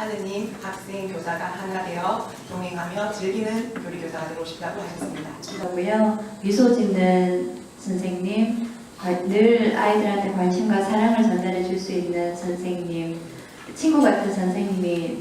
하느님, 학생, 교사가 하나 되어 동행하며 즐기는 교리교사가 되고 싶다고 하셨습니다. 고요 미소 짓는 선생님, 관- 늘 아이들한테 관심과 사랑을 전달해 줄 수 있는 선생님, 친구 같은 선생님이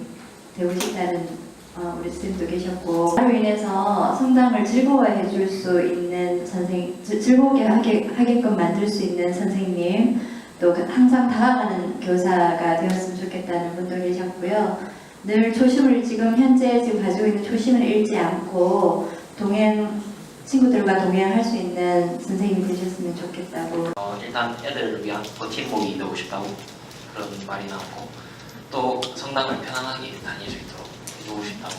되고 싶다는 어, 우리 스님도 계셨고 나로 인해서 성당을 즐거워해 줄 수 있는 선생, 즐- 즐거우게 하게, 하게끔 만들 수 있는 선생님, 또 그- 항상 다가가는 교사가 되었으면 좋겠다는 분도 계셨고요. 늘 초심을 지금 현재 지금 가지고 있는 초심을 잃지 않고 동행 친구들과 동행할 수 있는 선생님이 되셨으면 좋겠다고 어, 일단 애들을 위한 버팀목이 되고 싶다고 그런 말이 나왔고 또 성당을 편안하게 다닐 수 있도록 해주고 싶다고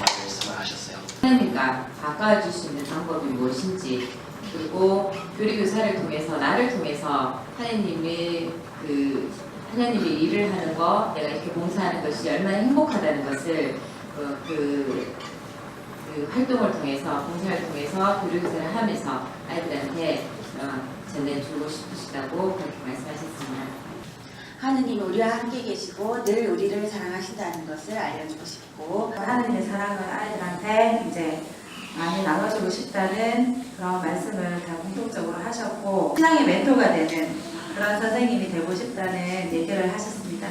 말씀을 하셨어요. 하나님과 가까워질 수 있는 방법이 무엇인지 그리고 교리교사를 통해서 나를 통해서 하나님의 그 하나님의 일을 하는 거 내가 이렇게 봉사하는 것이 얼마나 행복하다는 것을 어, 그, 그 활동을 통해서 봉사를 통해서 교리교사를 하면서 아이들한테 어, 전해주고 싶으시다고 그렇게 말씀하셨습니다. 하느님 우리와 함께 계시고 늘 우리를 사랑하신다는 것을 알려주고 싶고 하나님의 사랑을 아이들한테 이제 많이 나눠주고 싶다는 그런 말씀을 다 공통적으로 하셨고 신앙의 멘토가 되는 그런 선생님이 되고 싶다는 얘기를 하셨습니다.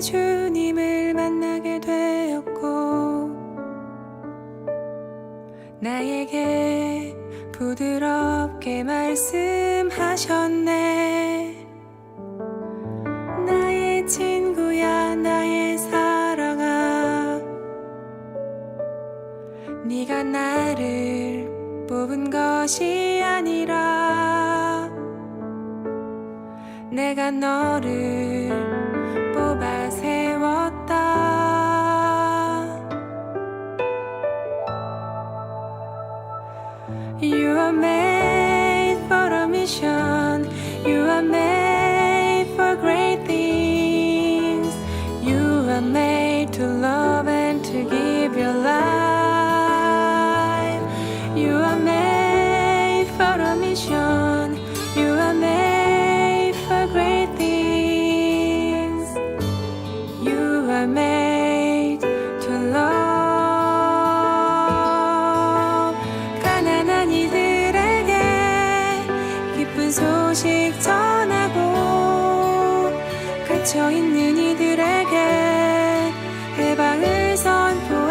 주님을 만나게 되었고 나에게 부드럽게 말씀하셨네. 나의 친구야 나의 사랑아. 네가 나를 뽑은 것이 아니라 내가 너를 You are made for a mission. You are made for great things. You are made to love and to give your life. You are made for a mission. You are made for great things. You are made 있는 이들에게 해방을 선포